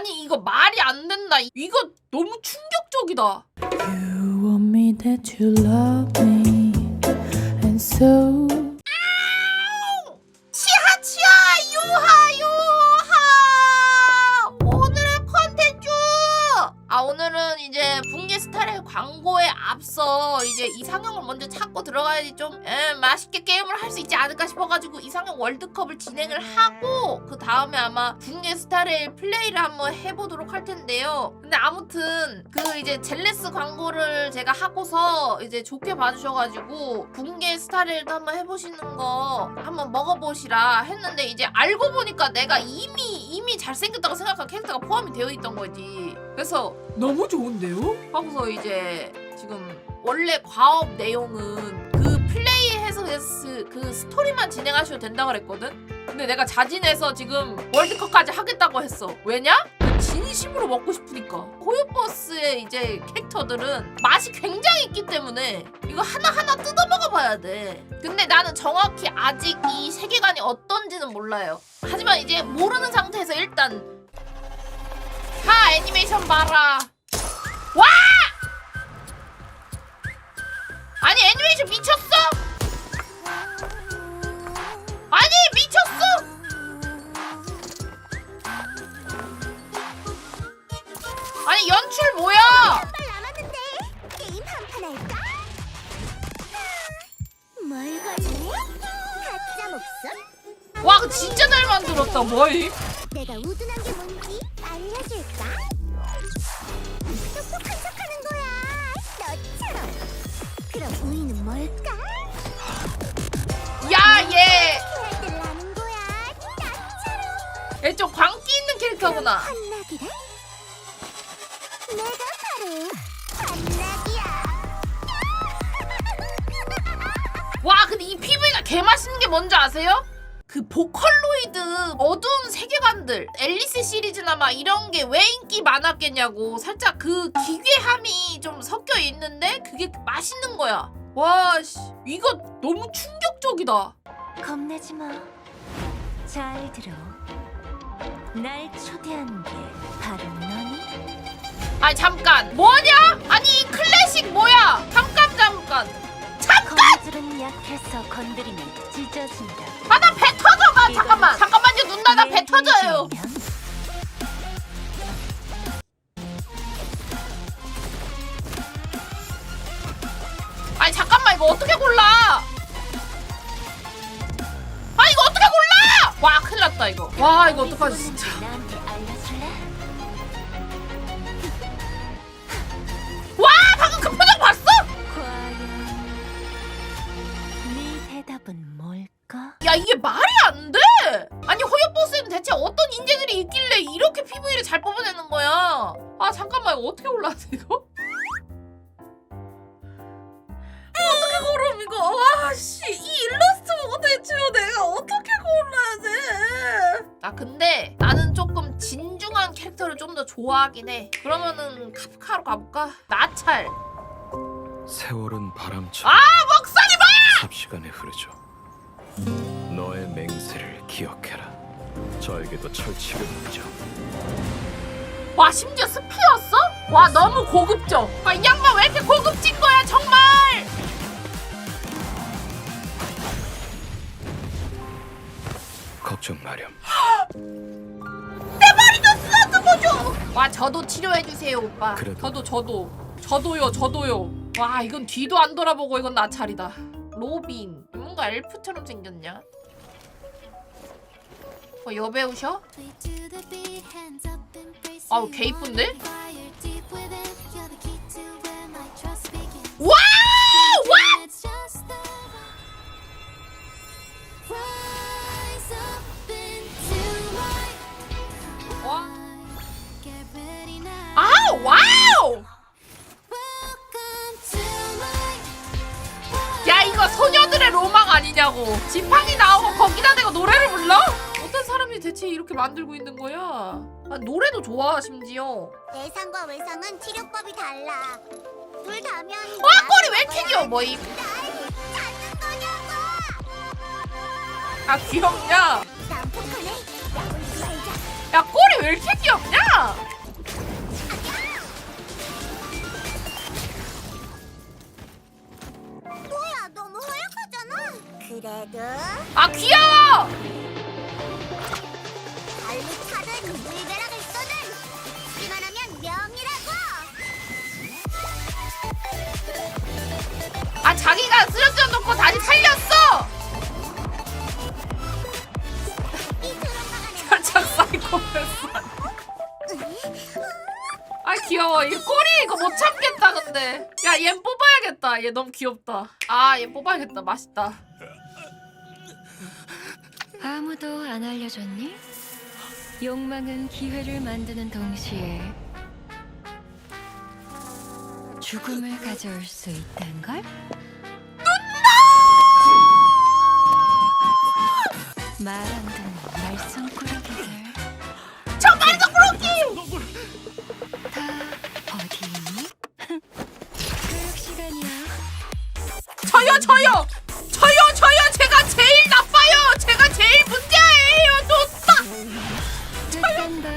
아니 이거 말이 안 된다. 이거 너무 충격적이다. You want me that you love me, and so 치하 치하 유하 유하 오늘의 컨텐츠 아 오늘은 이제 붕괴 스타일의 광고에 앞서 이제 이상형을 먼저 찾고 들어가야지 좀 에, 맛있게 게임을 할 수 있지 않을까 싶어가지고 이상형 월드컵을 진행을 하고 그 다음에 아마 붕괴 스타일의 플레이를 한번 해보도록 할 텐데요. 근데 아무튼 그 이제 젤레스 광고를 제가 하고서 이제 좋게 봐주셔가지고 붕괴 스타일도 한번 해보시는 거 한번 먹어보시라 했는데 이제 알고 보니까 내가 이미 이미 잘생겼다고 생각한 캐릭터가 포함이 되어 있던 거지. 그래서 너무 좋은데요? 하고서 이제 지금 원래 과업 내용은 그 플레이해서 그, 그 스토리만 진행하셔도 된다 그랬거든? 근데 내가 자진해서 지금 월드컵까지 하겠다고 했어 왜냐? 진심으로 먹고 싶으니까 호요버스의 이제 캐릭터들은 맛이 굉장히 있기 때문에 이거 하나하나 뜯어먹어 봐야 돼 근데 나는 정확히 아직 이 세계관이 어떤지는 몰라요 하지만 이제 모르는 상태에서 일단 하 애니메이션 봐라 와! 아니 애니메이션 미쳤어? 아니 미쳤어? 아니 연출 뭐야? 말 남았는데 게임 한 판 할까? 뭘 걸래? 가짜 목숨? 와 진짜 잘 만들었다? 내가 우둔 얘 좀 광기 있는 캐릭터구나 한나기래? 내가 바로 한나기야 와 근데 이 PV가 개 맛있는 게 뭔지 아세요? 그 보컬로이드 어두운 세계관들 앨리스 시리즈나 막 이런 게 왜 인기 많았겠냐고 살짝 그 기괴함이 좀 섞여 있는데 그게 맛있는 거야 와 씨 이거 너무 충격적이다 겁내지 마. 잘 들어. 날 초대한 게 바로 너니? 아니 잠깐 뭐냐? 아니 이 클래식 뭐야? 잠깐 잠깐 거미줄은 약해서 건드리면 찢어진다. 아 나 배 터져가 잠깐만 잠깐만요 눈나 나 배 터져요 아니 와 이거 어떡하지 진짜. 와 방금 그 표정 봤어? 네 대답은 뭘까? 야 이게 말이 안 돼. 아니 허여버스에는 대체 어떤 인재들이 있길래 이렇게 PV를 잘 뽑아내는 거야? 아 잠깐만 이거 어떻게 올라왔어 이거? 어떻게 고름 이거? 와씨 이 일러스트 보고 대체 내가 어떻게 골라야 돼? 아 근데 나는 조금 진중한 캐릭터를 좀 더 좋아하긴 해. 그러면은 카프카로 가볼까? 나찰. 세월은 바람처럼 아 목소리 봐! 삽시간에 흐르죠. 너의 맹세를 기억해라. 저에게도 철칙을 묻죠. 와 심지어 스피였어? 와 너무 고급져. 아, 이 양반 왜 이렇게 고급진 거야 정말? 걱정 마렴. 와 저도 치료해 주세요 오빠. 그래도- 저도 저도 저도요 저도요. 와 이건 뒤도 안 돌아보고 이건 나찰이다. 로빈 뭔가 엘프처럼 생겼냐? 어 여배우셔? 아우 개 이쁜데? 와! 와. 지팡이 나오고 거기다 대고 노래를 불러? 어떤 사람이 대체 이렇게 만들고 있는 거야? 아, 노래도 좋아 심지어. 내상과 외상은 치료법이 달라. 둘 다면 와 꼬리 왜 이렇게 귀여워 찾는 거냐고. 아 귀엽냐? 난폭하네. 야 꼬리 왜 이렇게 귀엽 아 귀여워 이 꼬리 이거 못 참겠다 근데 야얘 뽑아야겠다 얘 너무 귀엽다 아얘 뽑아야겠다 맛있다 아무도 안 알려줬니? 욕망은 기회를 만드는 동시에 죽음을 가져올 수 있다는 걸? 눈나! 말 안 듣는 말썽꾸러기들 다 어디 있니? 교육 시간이야. 저요 저요 저요 저요 제가 제일 나빠요 제가 제일 문제예요 또딱 짠다.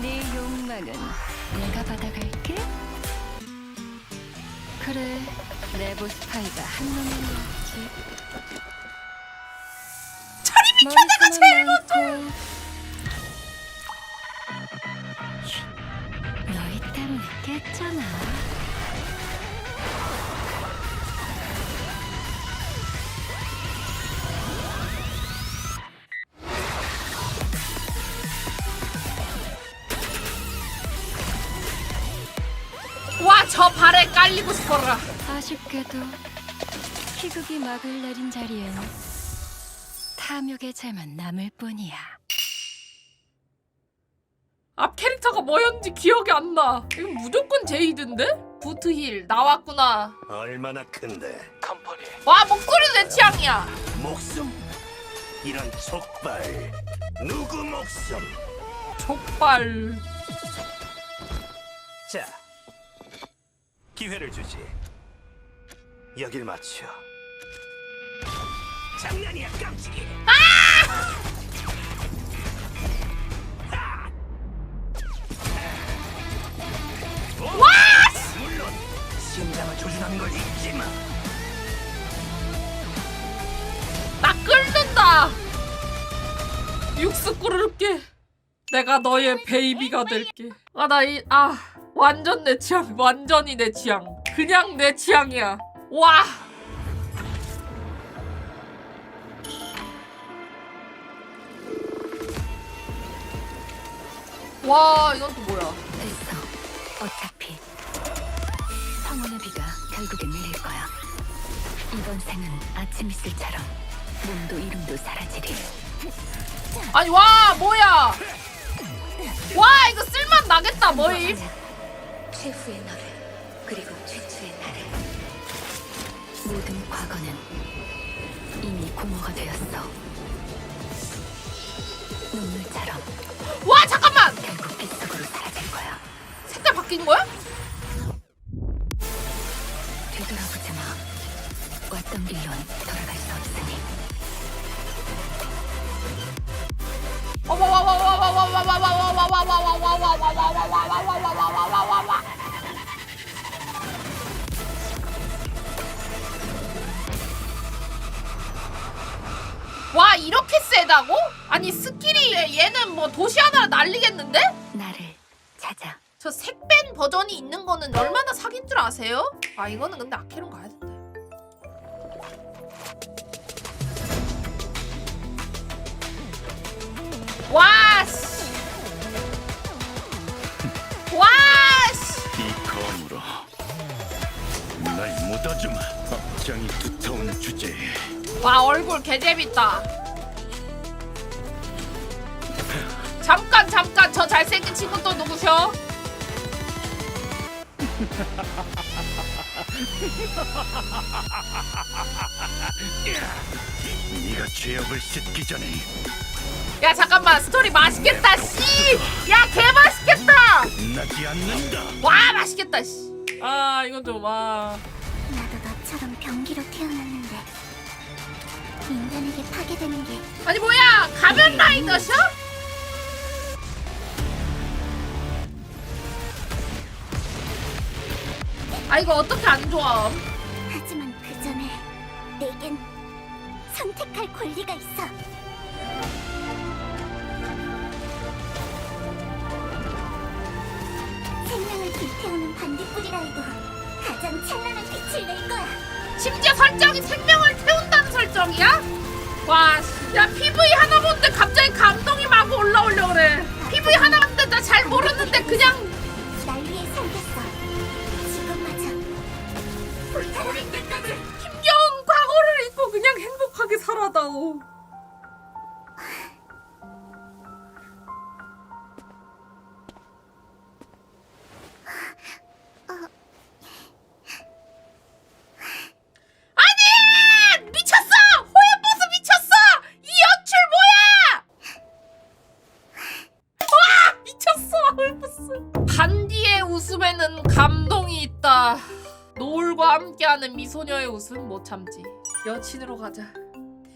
네 욕망은 내가 받아갈게. 그래, 레보 스파이가 한 놈이 낫지. 차림이 켜다가 제일 먼저. 괜찮아. 와, 저 발에 깔리고 싶어라. 아쉽게도 희극이 막을 내린 자리엔 탐욕의 죄만 남을 뿐이야. 앞 캐릭터가 뭐였는지 기억이 안 나. 이건 무조건 제이든데? 부트힐 나왔구나. 얼마나 큰데? 컴퍼니 와 목소리 내 취향이야. 목숨? 이런 족발. 누구 목숨? 족발. 자, 기회를 주지. 여길 맞춰. 장난이야, 깜찍이. 아! 내가 너의 베이비가 될게. 아, 나 이, 아, 완전 내 취향. 완전히 내 취향. 그냥 내 취향이야. 와! 와, 이건 또 뭐야? 됐어. 어차피 황혼의 비가 결국엔 내릴 거야. 이번 생은 아침 이슬처럼 몸도 이름도 사라지리. 아니, 와, 뭐야! 와 이거 쓸맛 나겠다 모임 최후의 너를 그리고 최초의 나를 모든 과거는 이미 고모가 되었어. 눈물처럼 와 잠깐만! 결국 빗속으로 사라질 거야. 색깔 바뀐 거야? 와 이렇게 세다고? 아니 스킬이 얘- 얘는 뭐 도시 하나를 날리겠는데? 나를 찾아. 저 색뺀 버전이 있는 거는 얼마나 사기인 줄 아세요? 아 이거는 근데 아케론 가야 된다. 와 씨. 와 씨. 이 검으로 날 묻어주마. 억장이 두터운 주제에 와 얼굴 개재밌다. 잠깐 잠깐 저 잘생긴 친구 또 누구셔? 네가 죄업을 씻기 전에 야 잠깐만 스토리 맛있겠다 씨. 야 개 맛있겠다. 끝나지 않는다. 와 맛있겠다 씨. 아 이건 좀 와. 나도 너처럼 병기로 태어났는데 인간에게 파괴되는 게 아니 뭐야 가면 라이더 셔? 아 이거 어떻게 안 좋아? 하지만 그 전에 내겐 선택할 권리가 있어. 생명을 불태우는 반딧불이라 해도 가장 찬란한 빛을 낼 거야. 심지어 설정이 생명을 태운다는 설정 소녀의 웃음 못 참지. 여친으로 가자.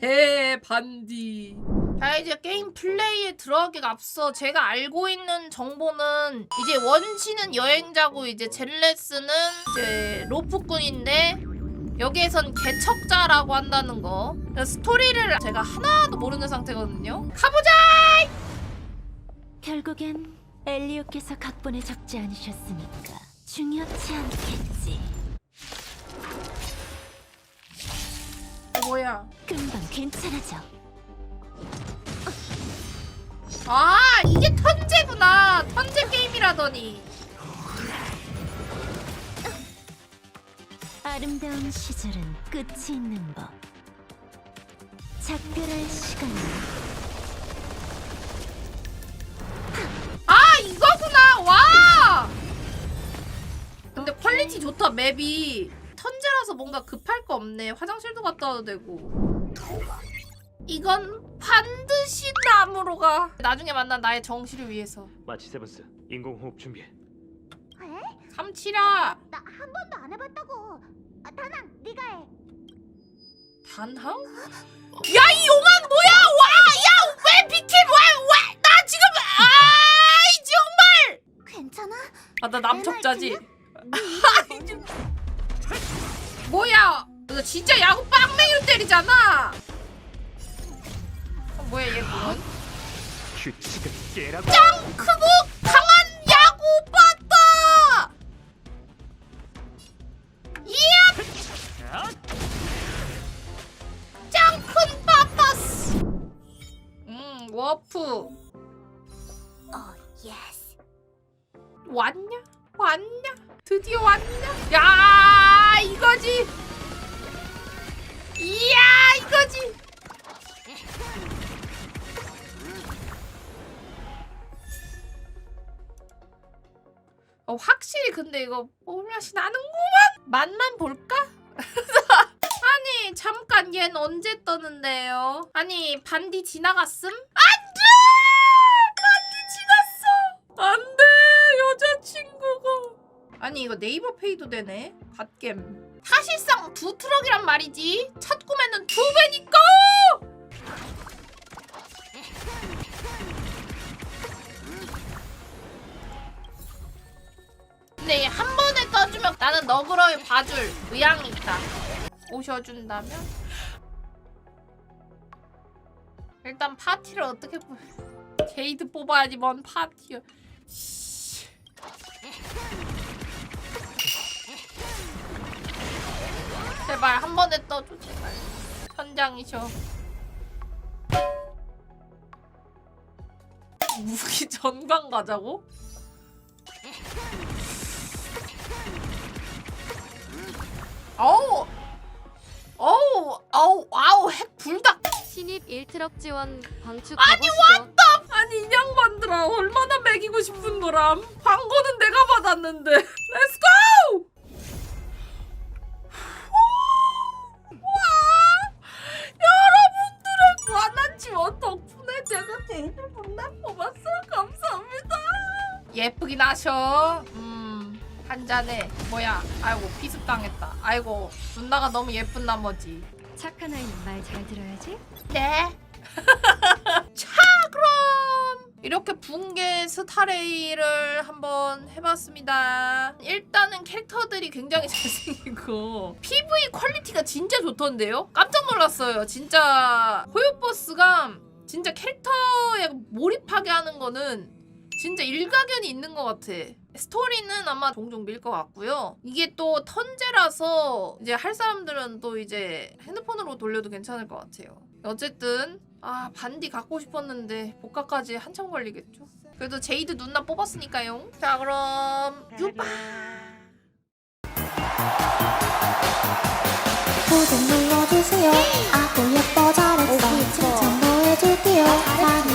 대반디. 자 이제 게임 플레이에 들어가기가 앞서 제가 알고 있는 정보는 이제 원시는 여행자고 이제 젤레스는 이제 로프꾼인데 여기에선 개척자라고 한다는 거. 스토리를 제가 하나도 모르는 상태거든요. 가보자. 결국엔 엘리오께서 각본에 적지 않으셨으니까 중요치 않겠지. 뭐야? 금방 괜찮아져. 아 이게 턴제구나. 턴제 게임이라더니. 아름다운 시절은 끝이 있는 법. 작별할 시간이야. 아 이거구나 와 근데 퀄리티 좋다 맵이 턴제라서 뭔가 급할 거 없네. 화장실도 갔다 와도 되고. 이건 반드시 나무로 가 나중에 만난 나의 정시를 위해서. 마치 세븐스 인공호흡 준비해. 에? 삼치라! 나 한 번도 안 해봤다고. 아, 다낭, 네가 해. 단항? 야 이 용한 뭐야? 와 야 왜 비킬 왜왜 나 지금 아이 정말! 괜찮아? 아나 남척자지 뭐야? 너 진짜 야구 빵맹이로 때리잖아. 어, 뭐야 얘 그건 규칙을 깨라고. 짱 크고 강한 야구 빠따 이야! 짱큰 빠따스! 음 워프. 어, 예스. 왔냐? 왔냐 드디어 왔냐 야 이거지 이야 이거지 어, 확실히 근데 이거 뽀맛이 나는구만 맛만 볼까? 아니 잠깐 얜 언제 떠는데요? 아니 반디 지나갔음? 안돼! 반디 지났어! 안돼 아니 이거 네이버 페이도 되네. 갓겜. 사실상 두 트럭이란 말이지. 첫 구매는 두 배니까! 근데 한 번에 떠주면 나는 너그러이 봐줄 의향이 있다. 오셔준다면? 일단 파티를 어떻게 뽑 게이드 뽑아야지 뭔 파티야 제발 한 번에 떠줘 제발. 천장이셔. 무기 전광 가자고? 어우! 어우 어우 아우 핵 불닭 신입 1트럭 지원 방축 아니 가보시죠. 왔다! 아니 이 양반들아 얼마나 먹이고 싶은 거람. 광고는 내가 받았는데. 렛츠고 덕분에 제가 제일 분당 뽑았어요. 감사합니다. 예쁘긴 하셔. 음 한 잔에 뭐야 아이고 피습 당했다. 아이고 누나가 너무 예쁜 나머지. 착한 아이는 말 잘 들어야지. 네. 이렇게 붕괴 스타레이를 한번 해봤습니다. 일단은 캐릭터들이 굉장히 잘생기고 PV 퀄리티가 진짜 좋던데요? 깜짝 놀랐어요. 진짜 호요버스가 진짜 캐릭터에 몰입하게 하는 거는 진짜 일가견이 있는 것 같아. 스토리는 아마 종종 밀 것 같고요. 이게 또 턴제라서 이제 할 사람들은 또 이제 핸드폰으로 돌려도 괜찮을 것 같아요. 어쨌든 아 반디 갖고 싶었는데 복가까지 한참 걸리겠죠. 그래도 제이드 누나 뽑았으니까요. 자 그럼 유바. 구독 눌러주세요. 네! 아구 예뻐 잘했어. 칭찬도 해줄게요. 아, 많이